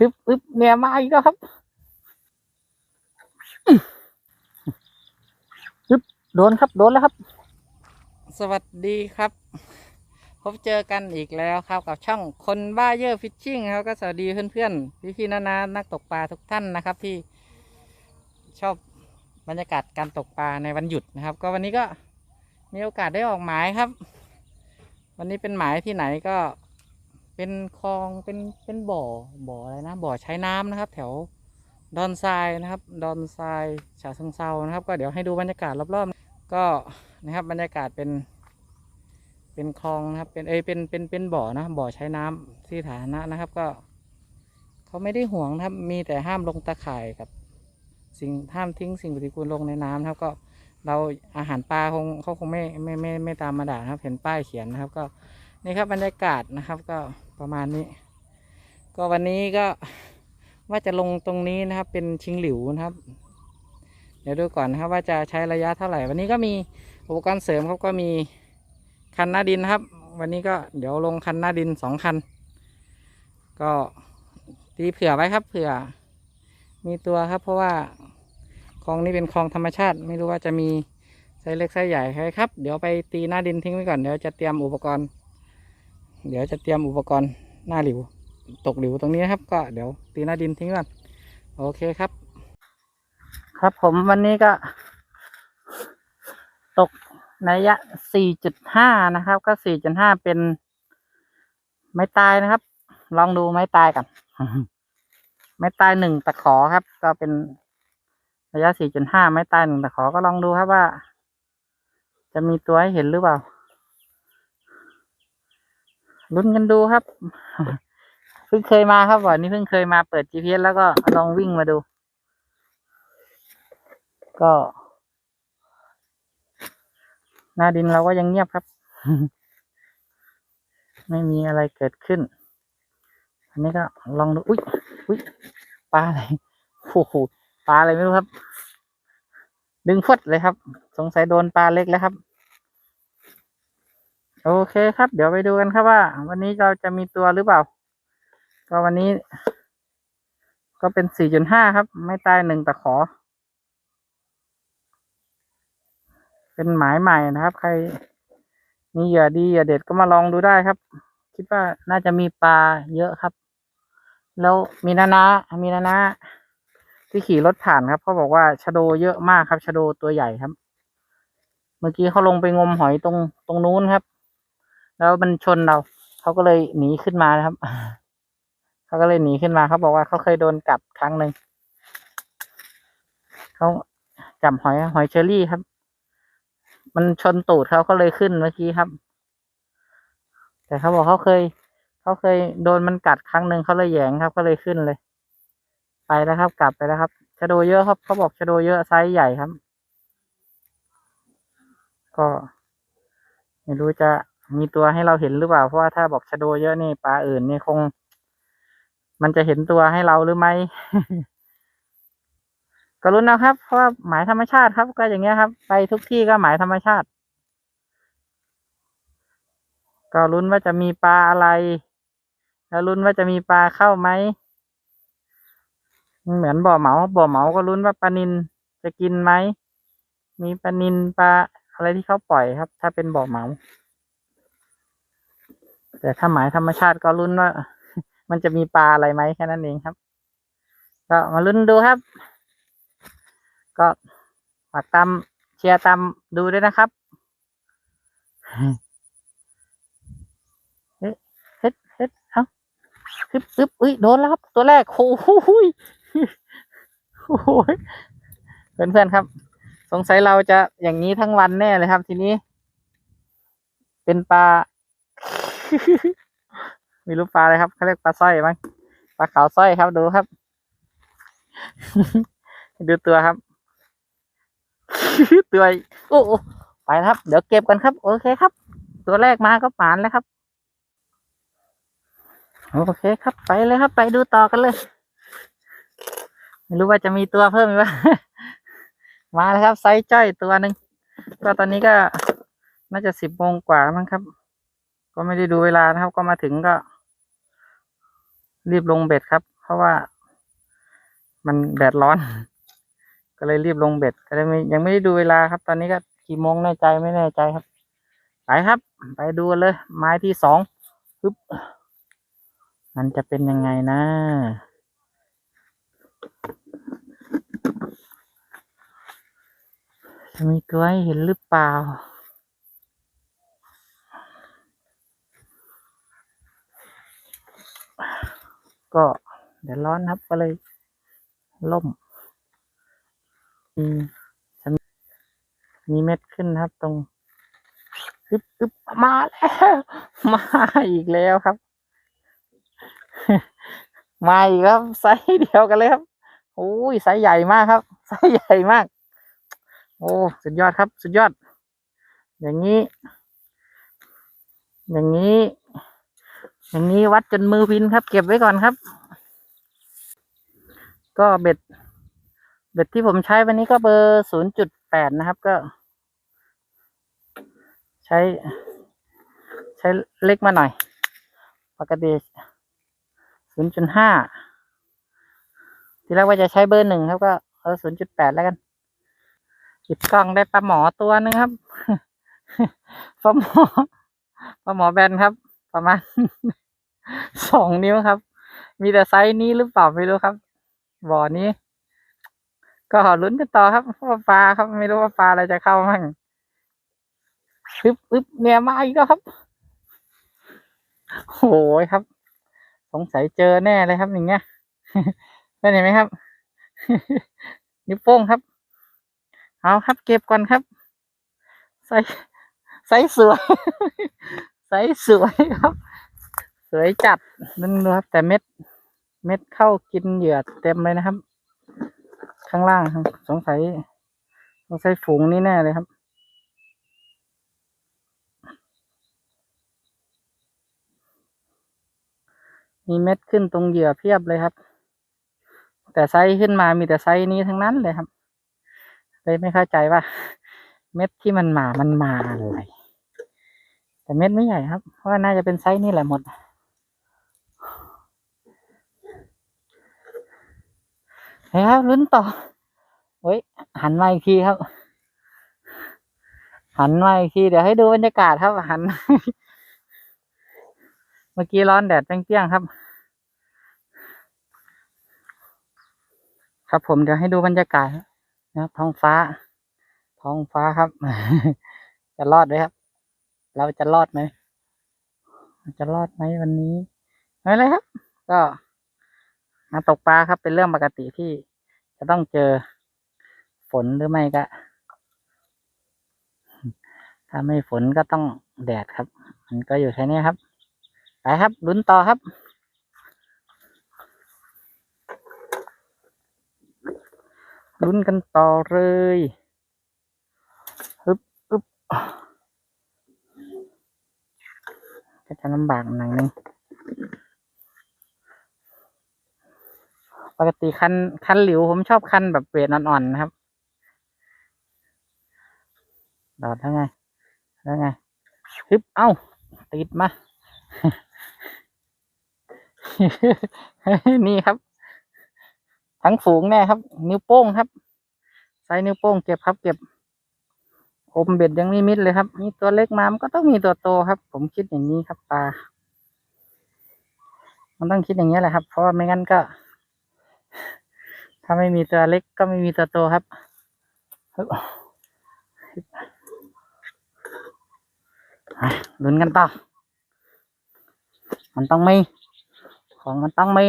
อึบอึบเนี่ยมาอีกแล้วครับอึบโดนครับ โดนแล้วครับ สวัสดีครับ พบเจอกันอีกแล้วครับ กับช่องคนบ้าเยอะฟิชชิ่งครับก็สวัสดีเพื่อนๆพี่ๆนานานักตกปลาทุกท่านนะครับ ที่ชอบบรรยากาศการตกปลาในวันหยุดนะครับ ก็วันนี้ก็มีโอกาสได้ออกหมายครับ วันนี้เป็นหมายที่ไหนก็ เป็นคลองเป็นเป็นบ่อบ่ออะไรนะบ่อใช้น้ำนะครับ แถวดอนทรายนะครับ ดอนทรายฉะเชิงเซานะครับ ก็เดี๋ยวให้ดูบรรยากาศรอบๆก็นะครับบรรยากาศเป็น เป็นคลองนะครับ เป็นเอยเป็นเป็นเป็นบ่อนะบ่อใช้น้ำที่ฐานะนะครับ ก็เขาไม่ได้ห่วงนะครับ มีแต่ห้ามลงตะข่ายกับ สิ่งห้ามทิ้งสิ่งปฏิกูลลงในน้ำนะครับ ก็เราอาหารปลาคงเขาคงไม่ไม่ไม่ไม่ตามมาด่านะครับ เห็นป้ายเขียนนะครับ ก็ นี่ครับบรรยากาศนะครับก็ประมาณนี้ ก็วันนี้ก็ว่าจะลงตรงนี้นะครับ เป็นชิงหลิวนะครับ เดี๋ยวดูก่อนนะครับว่าจะใช้ระยะเท่าไหร่ วันนี้ก็มีอุปกรณ์เสริมครับก็มีคันหน้าดินนะครับ วันนี้ก็เดี๋ยวลงคันหน้าดินสองคัน ก็ตีเผื่อไว้ครับ เผื่อ มีตัวครับ เพราะว่าคลองนี้เป็นคลองธรรมชาติ ไม่รู้ว่าจะมีไซส์เล็กไซส์ใหญ่ใครครับ เดี๋ยวไปตีหน้าดินทิ้งไว้ก่อนเดี๋ยวจะเตรียมอุปกรณ์ เดี๋ยวจะเตรียมอุปกรณ์หน้าหลิว ตกหลิวตรงนี้นะครับ ก็เดี๋ยวตีหน้าดินทิ้งก่อนโอเคครับ ครับผมวันนี้ก็ ตกในระยะ 4.5 นะครับ ก็ 4.5 เป็น ไม้ตายนะครับ ลองดูไม้ตายกันไม้ตายหนึ่งตะขอครับ ก็เป็นระยะ 4.5 ไม้ตายหนึ่งตะขอก็ลองดูครับว่า จะมีตัวให้เห็นหรือเปล่า ลุ้นกันดูครับ เพิ่งเคยมาครับวันนี้เพิ่งเคยมาเปิด GPS แล้วก็ลองวิ่งมาดู ก็ หน้าดินเราก็ยังเงียบครับ ไม่มีอะไรเกิดขึ้น อันนี้ก็ลองดู อุ้ยอุ้ยปลาอะไรโอ้โหปลาอะไรไม่รู้ครับ ดึงฟดเลยครับ สงสัยโดนปลาเล็กแล้วครับ โอเคครับ เดี๋ยวไปดูกันครับว่า วันนี้เราจะมีตัวหรือเปล่า ก็วันนี้ ก็เป็น 4.5 ครับ ไม่ตายหนึ่งตะขอ เป็นหมายใหม่นะครับ ใครมีเหยื่อดีเหยื่อเด็ดก็มาลองดูได้ครับ คิดว่าน่าจะมีปลาเยอะครับ แล้วมีนานามีนานาที่ขี่รถผ่านครับเขาบอกว่าชะโดเยอะมากครับชะโดตัวใหญ่ครับ เมื่อกี้เขาลงไปงมหอยตรงตรงนู้นครับ แล้วมันชนเรา เขาก็เลยหนีขึ้นมานะครับ เขาก็เลยหนีขึ้นมาเขาบอกว่าเขาเคยโดนกัดครั้งหนึ่งเขาจับหอยหอยเชอรี่ครับ มันชนตูดเขาก็เลยขึ้นเมื่อกี้ครับ แต่เขาบอกเขาเคยเขาเคยโดนมันกัดครั้งหนึ่งเขาเลยแยงครับ ก็เลยขึ้นเลย ไปแล้วครับ กลับไปแล้วครับชะโดเยอะครับเขาบอกชะโดเยอะไซส์ใหญ่ครับ ก็ ไม่รู้จะ มีตัวให้เราเห็นหรือเปล่า เพราะว่าถ้าบอกชะโดเยอะนี่ปลาอื่นนี่คง มันจะเห็นตัวให้เราหรือไม่ก็รุ้นนะครับ เพราะว่าหมายธรรมชาติครับ ก็อย่างเงี้ยครับ ไปทุกที่ก็หมายธรรมชาติ ก็ลุ้นว่าจะมีปลาอะไร แล้วลุ้นว่าจะมีปลาเข้าไหมเหมือนบ่อเหมาบ่อเหมาก็ลุ้นว่าปลานินจะกินไหมมีปลานินปลาอะไรที่เขาปล่อยครับ ถ้าเป็นบ่อเหมา แต่ถ้าหมายธรรมชาติก็ลุ้นว่า มันจะมีปลาอะไรไหมแค่นั้นเองครับ ก็มาลุ้นดูครับ ก็ฝากตามเชียร์ตามดูด้วยนะครับเฮ้ยเฮ็ดเฮ็ดเอ้าอึ๊บอึ๊บอุ้ยโดนแล้วครับ ตัวแรกโอ้โหยโอ้ยเพื่อนเพื่อนๆครับ สงสัยเราจะอย่างนี้ทั้งวันแน่เลยครับ ทีนี้ เป็นปลา ม่รู้ปลาอะไรครับเขาเรียกปลาสร้อยมั้งปลาขาวสร้อยครับดูครับ ดูตัวครับ ตัวโอ้โอ้ไปครับ เดี๋ยวเก็บกันครับ โอเคครับ ตัวแรกมาก็ปานแล้วครับ โอเคครับ ไปเลยครับ ไปดูต่อกันเลย ไม่รู้ว่าจะมีตัวเพิ่มไหมวะมาแล้วครับไซส์จ้อยตัวหนึ่งก็ตอนนี้ก็น่าจะสิบโมงกว่ามั้งครับ ก็ไม่ได้ดูเวลานะครับ ก็มาถึงก็ รีบลงเบ็ดครับ เพราะว่า มันแดดร้อน ก็เลยรีบลงเบ็ด ก็เลยไม่ยังไม่ได้ดูเวลาครับ ตอนนี้ก็กี่โมงแน่ใจไม่แน่ใจครับไปครับ ไปดูเลย ไม้ที่สองปึ๊บมันจะเป็นยังไงนะจะมีตัวให้เห็นหรือเปล่า ก็เดี๋ยวร้อนครับก็เลยล่มมีมีมีเม็ดขึ้นครับ ตรงอึบอึบมาแล้วมาอีกแล้วครับ มาอีกครับไซส์เดียวกันเลยครับโอ้ยไซส์ใหญ่มากครับไซส์ใหญ่มาก โอ้สุดยอดครับ สุดยอด อย่างนี้ อย่างนี้ อย่างนี้วัดจนมือพินครับ เก็บไว้ก่อนครับ ก็เบ็ด เบ็ดที่ผมใช้วันนี้ก็เบอร์ศูนย์จุดแปดนะครับ ก็ ใช้ ใช้เล็กมาหน่อย ปกติศูนย์จุดห้าทีแรกว่าจะใช้เบอร์หนึ่งครับก็เออศูนย์จุดแปดแล้วกันหยิบกล้องได้ปลาหมอตัวนึงครับปลาหมอปลาหมอแบนครับ ประมาณสองนิ้วครับ มีแต่ไซส์นี้หรือเปล่าไม่รู้ครับ บ่อนี้ ก็ลุ้นกันต่อครับว่าปลาครับ ไม่รู้ว่าปลาอะไรจะเข้ามั่งอึ๊บอึ๊บเนี่ยมาอีกแล้วครับโอ้ยครับ สงสัยเจอแน่เลยครับอย่างเงี้ยได้เห็นไหมครับ นิ้วโป้งครับ เอาครับ เก็บก่อนครับ ใส่ใส่สวย ส่สวยครับ สวยจัดนึงดูครับ แต่เม็ด เม็ดเข้ากินเหยื่อเต็มเลยนะครับ ข้างล่างสงสัยสงสัยฝูงนี้แน่เลยครับมีเม็ดขึ้นตรงเหยื่อเพียบเลยครับ แต่ไซส์ขึ้นมามีแต่ไซส์นี้ทั้งนั้นเลยครับเลยไม่เข้าใจว่า เม็ดที่มันมา มันมาอะไร แต่เม็ดไม่ใหญ่ครับ เพราะน่าจะเป็นไซส์นี่แหละหมด เฮ้ยครับลุ้นต่อเฮ้ย หันมาอีกทีครับ หันมาอีกที เดี๋ยวให้ดูบรรยากาศครับ หัน เมื่อกี้ร้อนแดดเปรี้ยงๆครับ ครับผมเดี๋ยวให้ดูบรรยากาศนะครับท้องฟ้า ท้องฟ้าครับ จะรอดไหมครับ เราจะรอดไหมจะรอดไหมวันนี้ไม่เลยครับ ก็มาตกปลาครับเป็นเรื่องปกติที่จะต้องเจอฝนหรือไม่ก็ถ้าไม่ฝนก็ต้องแดดครับ มันก็อยู่แค่นี้ครับ ไปครับลุ้นต่อครับลุ้นกันต่อเลยฮึบฮึบ ก็จะลำบากหนังนึงปกติคันคันหลิวผมชอบคันแบบเวทอ่อนๆนะครับดอดแล้วไงแล้วไงฮึบเอ้า ติดมา นี่ครับ ทั้งฝูงแน่ครับ นิ้วโป้งครับไซส์นิ้วโป้งเก็บครับ เก็บ อมเบ็ดยังไม่มิดเลยครับมีตัวเล็กมามันก็ต้องมีตัวโตครับ ผมคิดอย่างนี้ครับปลา มันต้องคิดอย่างนี้แหละครับ เพราะว่าไม่งั้นก็ ถ้าไม่มีตัวเล็กก็ไม่มีตัวโตครับลุ้นกันต่อ มันต้องมี ของมันต้องมี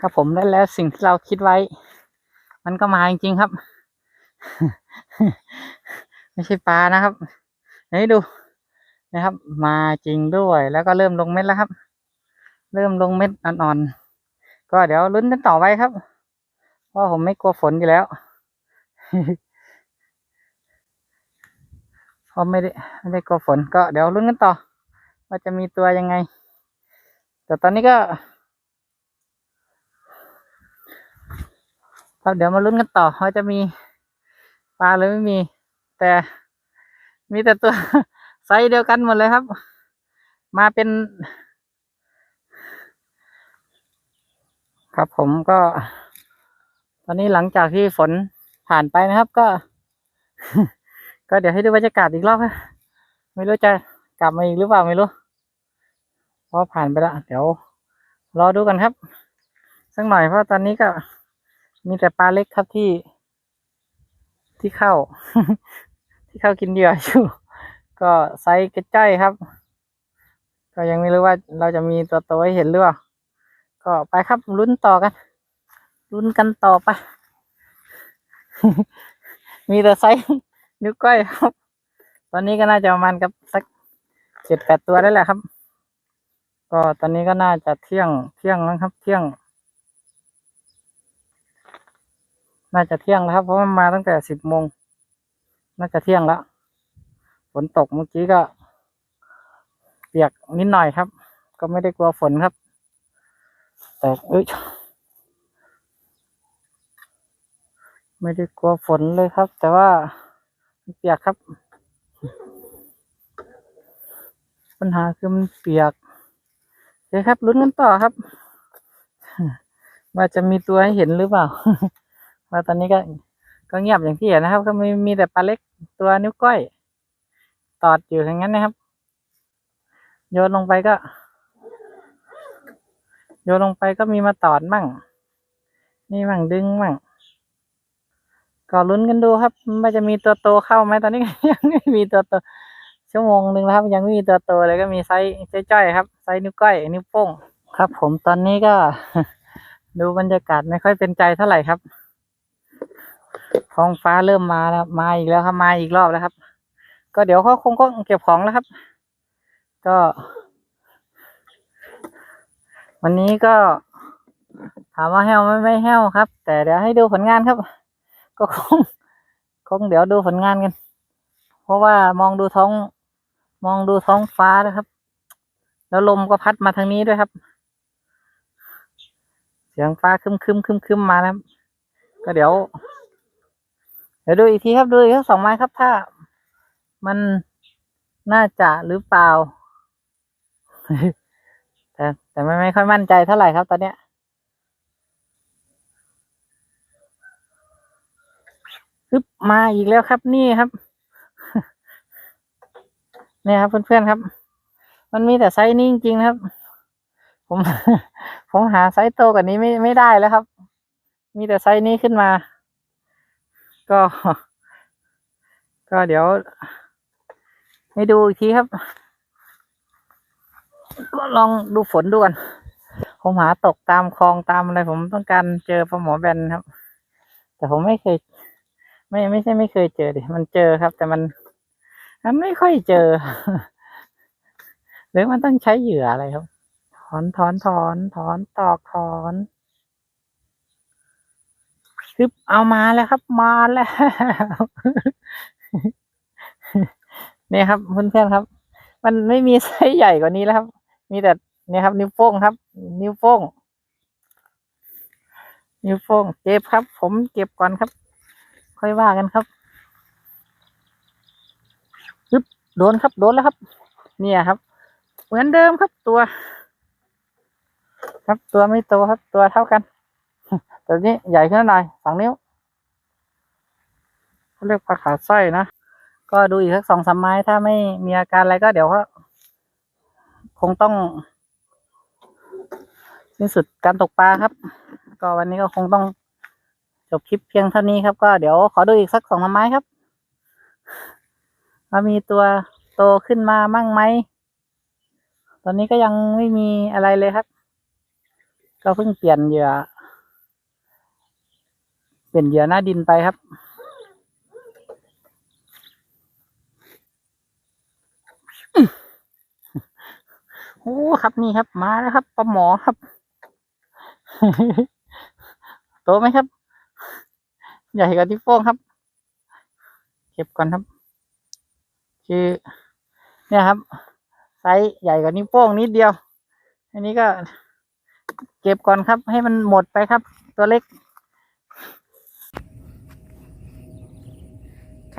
ครับผมและแล้วสิ่งที่เราคิดไว้ มันก็มาจริงๆครับ ไม่ใช่ปลานะครับนี่ดูนะครับ มาจริงด้วยแล้วก็เริ่มลงเม็ดแล้วครับ เริ่มลงเม็ดอ่อนๆก็เดี๋ยวลุ้นกันต่อไปครับ เพราะผมไม่กลัวฝนอยู่แล้วเพราะไม่ได้ไม่ได้กลัวฝนก็เดี๋ยวลุ้นกันต่อ ว่าจะมีตัวยังไง แต่ตอนนี้ก็ ครับเดี๋ยวมาลุ้นกันต่อว่าจะมีปลาหรือไม่มี แต่มีแต่ตัวไซส์เดียวกันหมดเลยครับ มาเป็น ครับผมก็ ตอนนี้หลังจากที่ฝนผ่านไปนะครับก็ ก็เดี๋ยวให้ดูบรรยากาศอีกรอบนะไม่รู้จะกลับมาอีกหรือเปล่าไม่รู้เพราะผ่านไปแล้วเดี๋ยวรอดูกันครับ สักหน่อยเพราะตอนนี้ก็ มีแต่ปลาเล็กครับที่ ที่เข้า ที่เข้ากินเหยื่ออยู่ ก็ไซส์กระจ้อยครับ ก็ยังไม่รู้ว่าเราจะมีตัวโตให้เห็นหรือเปล่าก็ไปครับลุ้นต่อกันลุ้นกันต่อไป มีแต่ไซส์นิ้วก้อยครับ ตอนนี้ก็น่าจะประมาณกับสักเจ็ดแปดตัวได้แหละครับ ก็ตอนนี้ก็น่าจะเที่ยงเที่ยงแล้วครับ เที่ยง น่าจะเที่ยงแล้วครับ เพราะมันมาตั้งแต่สิบโมงน่าจะเที่ยงแล้วฝนตกเมื่อกี้ก็ เปียกนิดหน่อยครับ ก็ไม่ได้กลัวฝนครับ แต่เอ้ยไม่ได้กลัวฝนเลยครับ แต่ว่าเปียกครับ ปัญหาคือมันเปียกโอเคครับลุ้นกันต่อครับว่าจะมีตัวให้เห็นหรือเปล่า ว่าตอนนี้ก็ก็เงียบอย่างที่เห็นนะครับ ก็มีมีแต่ปลาเล็กตัวนิ้วก้อย ตอดอยู่อย่างนั้นนะครับ โยนลงไปก็ โยนลงไปก็มีมาตอดมั่งนี่มั่งดึงมั่งก็ลุ้นกันดูครับว่าจะมีตัวโตเข้าไหมตอนนี้ยังไม่มีตัวโตชั่วโมงหนึ่งแล้วครับ ยังไม่มีตัวโตเลยก็มีไซส์จ้อยๆครับไซส์นิ้วก้อยนิ้วโป้งครับ ผมตอนนี้ก็ ดูบรรยากาศไม่ค่อยเป็นใจเท่าไหร่ครับ ท้องฟ้าเริ่มมาแล้วมาอีกแล้วครับมาอีกรอบแล้วครับ ก็เดี๋ยวเขาคงก็เก็บของแล้วครับ ก็ วันนี้ก็ ถามว่าแห้วไม่ไม่แห้วครับ แต่เดี๋ยวให้ดูผลงานครับ ก็คงคงเดี๋ยวดูผลงานกัน เพราะว่ามองดูท้อง มองดูท้องฟ้านะครับ แล้วลมก็พัดมาทางนี้ด้วยครับ เสียงฟ้าคึมคึมคึมคึมมาแล้วครับก็เดี๋ยว ดี๋ยวดูอีกทีครับดูอีกสักสองไม้ครับ ถ้า มันน่าจะหรือเปล่า แต่แต่ไม่ไม่ค่อยมั่นใจเท่าไหร่ครับ ตอนเนี้ยปึ๊บมาอีกแล้วครับนี่ครับ เนี่ยครับเพื่อนๆครับ มันมีแต่ไซส์นี้จริงๆครับ ผม ผมหาไซส์โตกว่านี้ไม่ไม่ได้แล้วครับ มีแต่ไซส์นี้ขึ้นมา ก็ ก็เดี๋ยว ให้ดูอีกทีครับ ก็ลองดูฝนดูก่อนผมหาตกตามคลองตามอะไรผมต้องการเจอปลาหมอแบนครับ แต่ผมไม่เคย ไม่ไม่ใช่ไม่เคยเจอดิมันเจอครับ แต่มันมันไม่ค่อยเจอ หรือมันต้องใช้เหยื่ออะไรครับ ถอนถอนถอนถอนตอกถอนึบเอามาแล้วครับ มาแล้วเนี่ยครับเพื่อนๆครับ มันไม่มีไซส์ใหญ่กว่านี้แล้วครับ มีแต่เนี่ยครับ นิ้วโป้งครับ นิ้วโป้งนิ้วโป้งเก็บครับ ผมเก็บก่อนครับ ค่อยว่ากันครับปึ๊บโดนครับ โดนแล้วครับ เนี่ยครับ เหมือนเดิมครับตัว ครับตัวไม่โตครับ ตัวเท่ากัน แต่นี้ใหญ่ขึ้นหน่อยสองนิ้วเขาเรียกปลาขาสร้อยนะ ก็ดูอีกสักสองสามไม้ถ้าไม่มีอาการอะไรก็เดี๋ยวก็คงต้องสิ้นสุดการตกปลาครับ ก็วันนี้ก็คงต้องจบคลิปเพียงเท่านี้ครับ ก็เดี๋ยวขอดูอีกสักสองสามไม้ครับว่ามีตัวโตขึ้นมามั่งไหม ตอนนี้ก็ยังไม่มีอะไรเลยครับ ก็เพิ่งเปลี่ยนเหยื่อ เปลี่ยนเหยื่อหน้าดินไปครับ โอ้ครับนี่ครับ มาแล้วครับปลาหมอครับ โตไหมครับ ใหญ่กว่าที่โป้งครับ เก็บก่อนครับ คือ เนี่ยครับ ไซส์ใหญ่กว่านิ้วโป้งนิดเดียว อันนี้ก็ เก็บก่อนครับ ให้มันหมดไปครับ ตัวเล็ก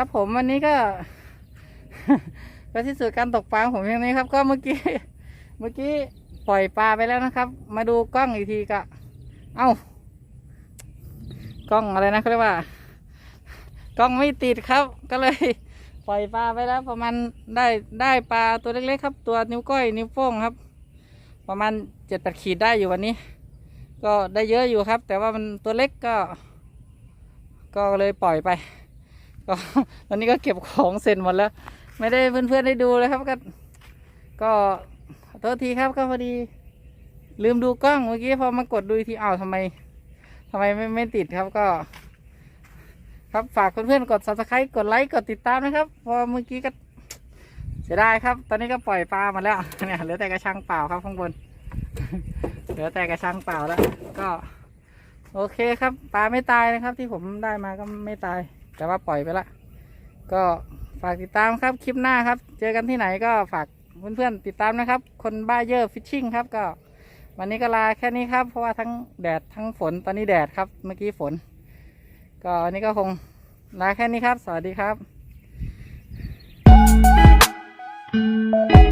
ครับผมวันนี้ก็ ก็ที่สุดการตกปลาของผมอย่างนี้ครับ ก็เมื่อกี้ เมื่อกี้ปล่อยปลาไปแล้วนะครับ มาดูกล้องอีกทีก็ เอ้ากล้องอะไรนะเขาเรียกว่า กล้องไม่ติดครับ ก็เลย ปล่อยปลาไปแล้วประมาณได้ได้ปลาตัวเล็กๆครับ ตัวนิ้วก้อยนิ้วโป้งครับ ประมาณเจ็ดแปดขีดได้อยู่วันนี้ ก็ได้เยอะอยู่ครับ แต่ว่ามันตัวเล็กก็ ก็เลยปล่อยไป ก็ตอนนี้ก็เก็บของเสร็จหมดแล้ว ไม่ได้เพื่อนๆได้ดูเลยครับก็ก็โทษทีครับก็พอดี ลืมดูกล้องเมื่อกี้พอมากดดูอีกทีอ้าวทำไมทำไมไม่ไม่ติดครับก็ ครับฝากเพื่อนๆกด subscribe กดไลค์กดติดตามนะครับ พอเมื่อกี้ก็เสียดายครับ ตอนนี้ก็ปล่อยปลามาแล้วเนี่ยเหลือแต่กระชังเปล่าครับข้างบนเหลือแต่กระชังเปล่าแล้ว ก็ โอเคครับปลาไม่ตายนะครับ ที่ผมได้มาก็ไม่ตาย แต่ว่าปล่อยไปละ ก็ฝากติดตามครับคลิปหน้าครับ เจอกันที่ไหนก็ฝากเพื่อนๆติดตามนะครับ คนบ้าเยอะฟิชชิ่งครับก็วันนี้ก็ลาแค่นี้ครับ เพราะว่าทั้งแดดทั้งฝนตอนนี้แดดครับ เมื่อกี้ฝน ก็วันนี้ก็คงลาแค่นี้ครับ สวัสดีครับ thank you